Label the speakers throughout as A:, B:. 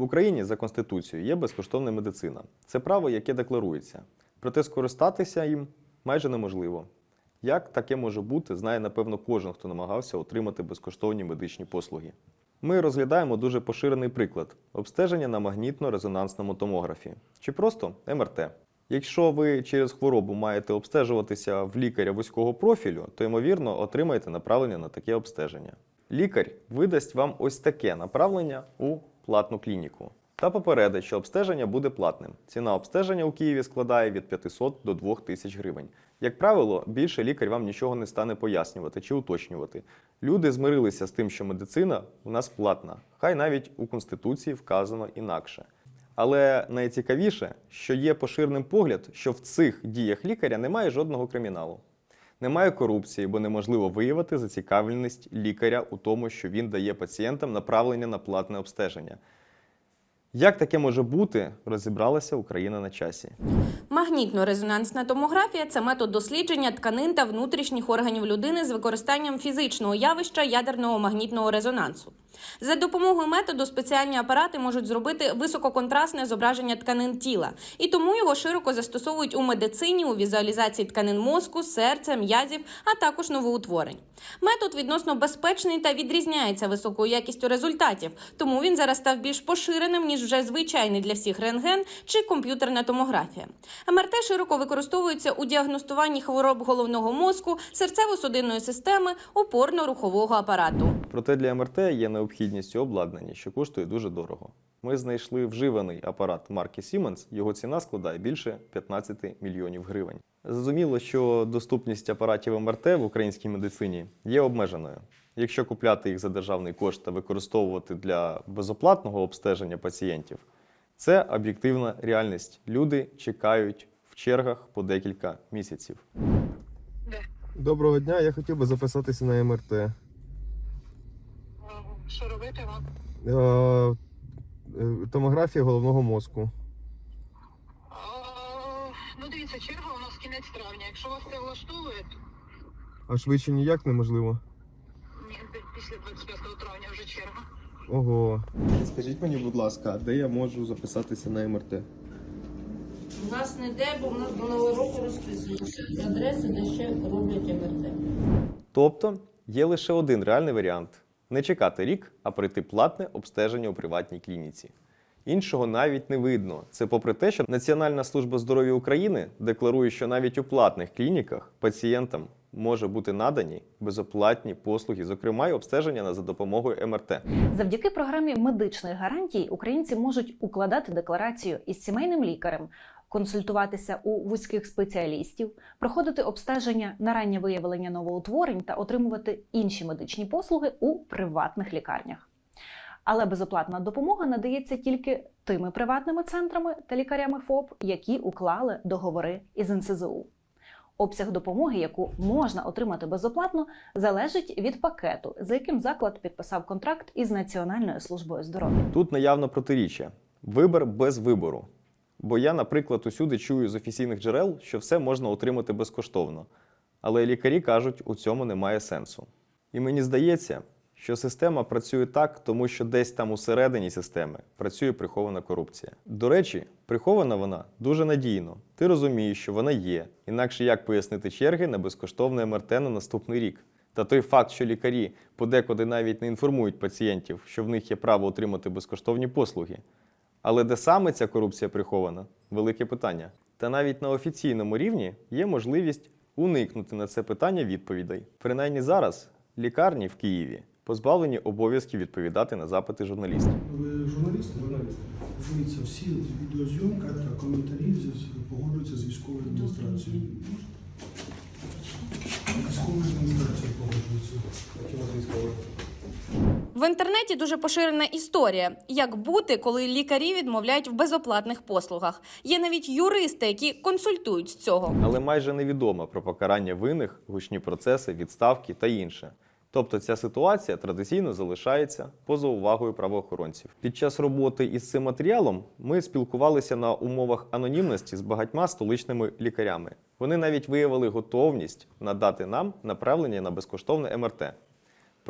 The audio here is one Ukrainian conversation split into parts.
A: В Україні за Конституцією є безкоштовна медицина. Це право, яке декларується. Проте скористатися їм майже неможливо. Як таке може бути, знає напевно кожен, хто намагався отримати безкоштовні медичні послуги. Ми розглядаємо дуже поширений приклад обстеження на магнітно-резонансному томографі чи просто МРТ. Якщо ви через хворобу маєте обстежуватися в лікаря вузького профілю, то ймовірно отримаєте направлення на таке обстеження. Лікар видасть вам ось таке направлення у платну клініку та попередить, що обстеження буде платним. Ціна обстеження у Києві складає від 500 до 2000 гривень. Як правило, більше лікар вам нічого не стане пояснювати чи уточнювати. Люди змирилися з тим, що медицина у нас платна, хай навіть у Конституції вказано інакше. Але найцікавіше, що є поширеним погляд, що в цих діях лікаря немає жодного криміналу. Немає корупції, бо неможливо виявити зацікавленість лікаря у тому, що він дає пацієнтам направлення на платне обстеження. Як таке може бути, розібралася Україна на часі.
B: Магнітно-резонансна томографія це метод дослідження тканин та внутрішніх органів людини з використанням фізичного явища ядерного магнітного резонансу. За допомогою методу спеціальні апарати можуть зробити висококонтрастне зображення тканин тіла, і тому його широко застосовують у медицині, у візуалізації тканин мозку, серця, м'язів, а також новоутворень. Метод відносно безпечний та відрізняється високою якістю результатів, тому він зараз став більш поширеним ніж вже звичайний для всіх рентген чи комп'ютерна томографія. МРТ широко використовується у діагностуванні хвороб головного мозку, серцево-судинної системи, опорно-рухового апарату.
A: Проте для МРТ є необхідність у обладнанні, що коштує дуже дорого. Ми знайшли вживаний апарат марки Siemens, його ціна складає більше 15 мільйонів гривень. Зрозуміло, що доступність апаратів МРТ в українській медицині є обмеженою. Якщо купляти їх за державний кошт та використовувати для безоплатного обстеження пацієнтів, це об'єктивна реальність. Люди чекають в чергах по декілька місяців.
C: Доброго дня, я хотів би записатися на МРТ. Е,
D: Що робити вам?
C: Е, Томографія головного мозку.
D: Ну дивіться, черга у нас кінець травня. Якщо вас це влаштовує, то
C: А швидше ніяк неможливо.
D: ні, після 25 травня вже черга.
C: Ого. Скажіть мені, будь ласка, де я можу записатися на МРТ?
E: У нас не де, бо в нас до нового року розписується адреси, де ще роблять МРТ.
A: Тобто є лише один реальний варіант: не чекати рік, а пройти платне обстеження у приватній клініці. Іншого навіть не видно. Це попри те, що Національна служба здоров'я України декларує, що навіть у платних клініках пацієнтам може бути надані безоплатні послуги, зокрема й обстеження за допомогою МРТ.
F: Завдяки програмі медичних гарантій українці можуть укладати декларацію із сімейним лікарем, консультуватися у вузьких спеціалістів, проходити обстеження на раннє виявлення новоутворень та отримувати інші медичні послуги у приватних лікарнях. Але безоплатна допомога надається тільки тими приватними центрами та лікарями ФОП, які уклали договори із НСЗУ. Обсяг допомоги, яку можна отримати безоплатно, залежить від пакету, за яким заклад підписав контракт із Національною службою здоров'я.
A: Тут наявно протиріччя. Вибір без вибору. Бо я, наприклад, усюди чую з офіційних джерел, що все можна отримати безкоштовно. Але лікарі кажуть, у цьому немає сенсу. І мені здається, що система працює так, тому що десь там усередині системи працює прихована корупція. До речі, прихована вона дуже надійно. Ти розумієш, що вона є, інакше як пояснити черги на безкоштовне МРТ на наступний рік. Та той факт, що лікарі подекуди навіть не інформують пацієнтів, що в них є право отримати безкоштовні послуги. Але де саме ця корупція прихована велике питання. Та навіть на офіційному рівні є можливість уникнути на це питання відповідей. Принаймні зараз лікарні в Києві позбавлені обов'язків відповідати на запити журналістів.
G: Ви журналісти? Журналісти. Дивіться, всі відеозйомка та коментарі погоджуються з військовою адміністрацією. Військовою адміністрацією погоджуються.
B: В інтернеті дуже поширена історія, як бути, коли лікарі відмовляють в безоплатних послугах. Є навіть юристи, які консультують з цього.
A: Але майже невідомо про покарання винних, гучні процеси, відставки та інше. Тобто ця ситуація традиційно залишається поза увагою правоохоронців. Під час роботи із цим матеріалом ми спілкувалися на умовах анонімності з багатьма столичними лікарями. Вони навіть виявили готовність надати нам направлення на безкоштовне МРТ.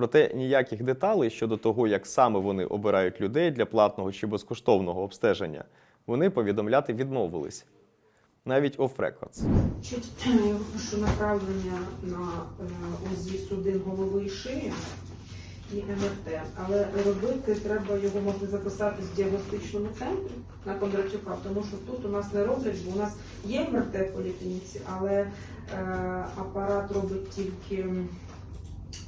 A: Проте ніяких деталей щодо того, як саме вони обирають людей для платного чи безкоштовного обстеження, вони повідомляти відмовились. Навіть off records.
H: Я пишу направлення на е, УЗІ судин голови і шиї і МРТ, але робити треба його можна записати в діагностичному центрі на Кондратюка, тому що тут у нас не роблять, бо у нас є МРТ в поліклініці, але е, апарат робить тільки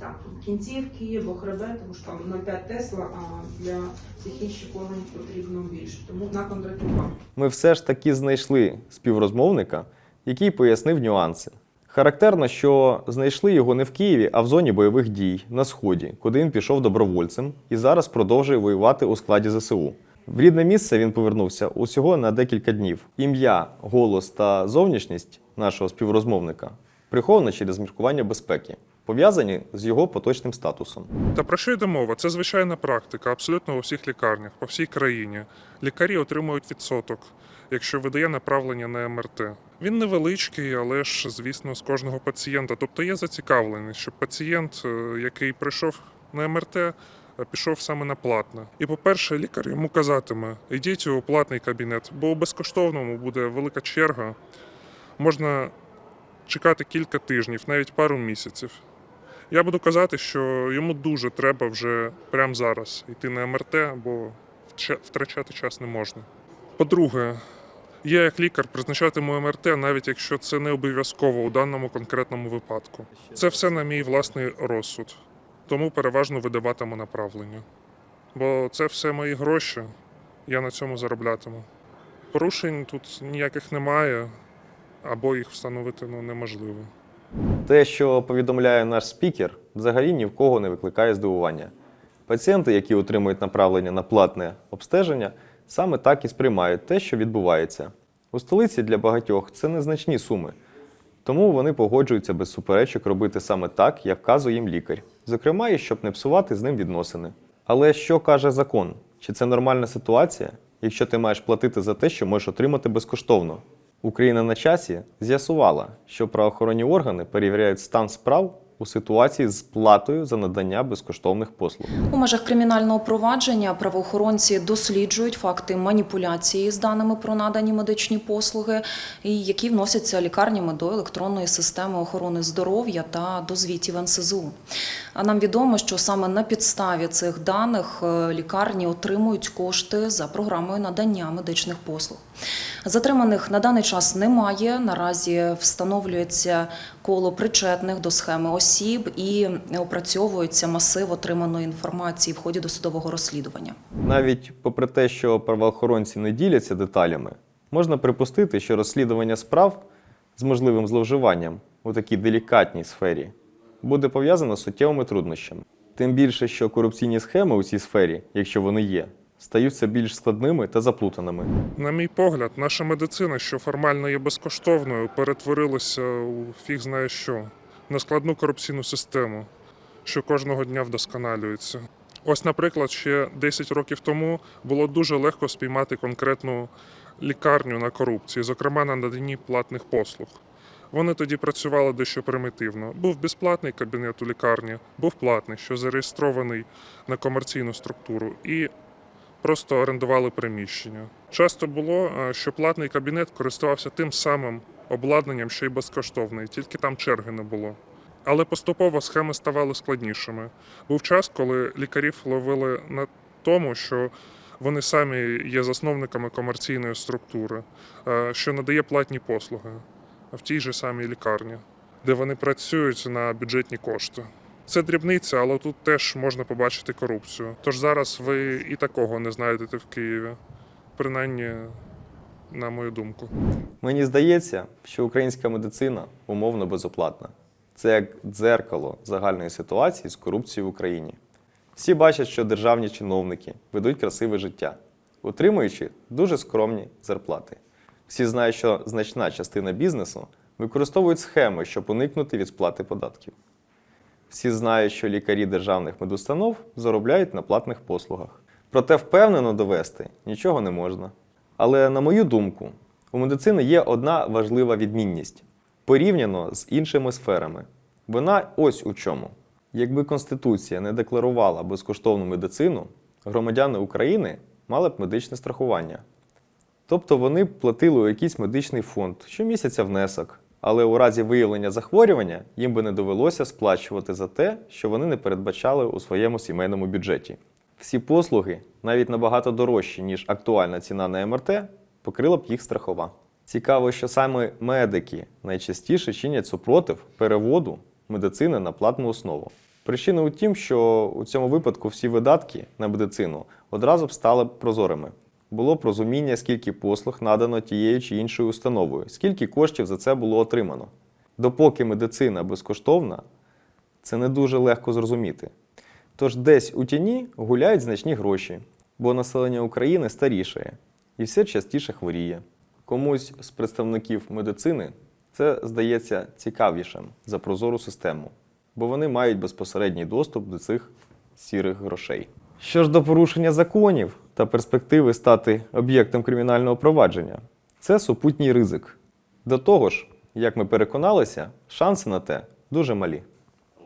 H: так, кінцівки або хребет, тому що там 0,5 Тесла, а для всіх інших органів потрібно більше. Тому на Кондратюка.
A: Ми все ж таки знайшли співрозмовника, який пояснив нюанси. Характерно, що знайшли його не в Києві, а в зоні бойових дій на сході, куди він пішов добровольцем і зараз продовжує воювати у складі ЗСУ. В рідне місце він повернувся усього на декілька днів. Ім'я, голос та зовнішність нашого співрозмовника приховано через міркування безпеки, пов'язані з його поточним статусом.
I: Та про що йде мова? Це звичайна практика, абсолютно у всіх лікарнях, по всій країні. Лікарі отримують відсоток, якщо видає направлення на МРТ. Він невеличкий, але ж, звісно, з кожного пацієнта. Тобто є зацікавленість, щоб пацієнт, е, який прийшов на МРТ, е, пішов саме на платне. І, по-перше, лікар йому казатиме: йдіть у платний кабінет, бо у безкоштовному буде велика черга. Можна чекати кілька тижнів, навіть пару місяців. Я буду казати, що йому дуже треба вже прямо зараз йти на МРТ, бо втрачати час не можна. По-друге, я як лікар призначатиму МРТ, навіть якщо це не обов'язково у даному конкретному випадку. Це все на мій власний розсуд, тому переважно видаватиму направлення. Бо це все мої гроші, я на цьому зароблятиму. Порушень тут ніяких немає, або їх встановити ну, неможливо.
A: Те, що повідомляє наш спікер, взагалі ні в кого не викликає здивування. Пацієнти, які отримують направлення на платне обстеження, саме так і сприймають те, що відбувається. У столиці для багатьох це незначні суми, тому вони погоджуються без суперечок робити саме так, як вказує їм лікар, зокрема, і щоб не псувати з ним відносини. Але що каже закон? Чи це нормальна ситуація, якщо ти маєш платити за те, що можеш отримати безкоштовно? Україна на часі з'ясувала, що правоохоронні органи перевіряють стан справ у ситуації з платою за надання безкоштовних послуг.
J: У межах кримінального провадження правоохоронці досліджують факти маніпуляції з даними про надані медичні послуги, які вносяться лікарнями до електронної системи охорони здоров'я та до звітів НСЗУ. А нам відомо, що саме на підставі цих даних е, лікарні отримують кошти за програмою надання медичних послуг. Затриманих на даний час немає. Наразі встановлюється коло причетних до схеми осіб і опрацьовується масив отриманої інформації в ході досудового розслідування.
A: Навіть попри те, що правоохоронці не діляться деталями, можна припустити, що розслідування справ з можливим зловживанням у такій делікатній сфері буде пов'язано з суттєвими труднощами. Тим більше, що корупційні схеми у цій сфері, якщо вони є, стають все більш складними та заплутаними.
I: На мій погляд, наша медицина, що формально є безкоштовною, перетворилася у фіг знає що на складну корупційну систему, що кожного дня вдосконалюється. Ось, наприклад, ще 10 років тому було дуже легко спіймати конкретну лікарню на корупції, зокрема на наданні платних послуг. Вони тоді працювали дещо примітивно. Був безплатний кабінет у лікарні, був платний, що зареєстрований на комерційну структуру, і просто орендували приміщення. Часто було, е, що платний кабінет користувався тим самим обладнанням, що й безкоштовний, тільки там черги не було. Але поступово схеми ставали складнішими. Був час, коли лікарів ловили на тому, що вони самі є засновниками комерційної структури, е, що надає платні послуги в тій же самій лікарні, де вони працюють на бюджетні кошти. Це дрібниця, але тут теж можна побачити корупцію. Тож зараз ви і такого не знайдете в Києві, принаймні, на мою думку.
A: Мені здається, що українська медицина умовно безоплатна. Це як дзеркало загальної ситуації з корупцією в Україні. Всі бачать, що державні чиновники ведуть красиве життя, отримуючи дуже скромні зарплати. Всі знають, що значна частина бізнесу використовують схеми, щоб уникнути від сплати податків. Всі знають, що лікарі державних медустанов заробляють на платних послугах. Проте впевнено довести нічого не можна. Але, на мою думку, у медицини є одна важлива відмінність порівняно з іншими сферами. Вона ось у чому. Якби Конституція не декларувала безкоштовну медицину, громадяни України мали б медичне страхування. Тобто вони платили у якийсь медичний фонд щомісяця внесок, але у разі виявлення захворювання їм би не довелося сплачувати за те, що вони не передбачали у своєму сімейному бюджеті. Всі послуги, навіть набагато дорожчі, ніж актуальна ціна на МРТ, покрила б їх страхова. Цікаво, що саме медики найчастіше чинять супротив переводу медицини на платну основу. Причина у тім, що у цьому випадку всі видатки на медицину одразу б стали прозорими. Було б розуміння, скільки послуг надано тією чи іншою установою, скільки коштів за це було отримано. Допоки медицина безкоштовна, це не дуже легко зрозуміти. Тож десь у тіні гуляють значні гроші, бо населення України старішає і все частіше хворіє. Комусь з представників медицини це здається цікавішим за прозору систему, бо вони мають безпосередній доступ до цих сірих грошей. Що ж до порушення законів та перспективи стати об'єктом кримінального провадження, це супутній ризик. До того ж, як ми переконалися, шанси на те дуже малі.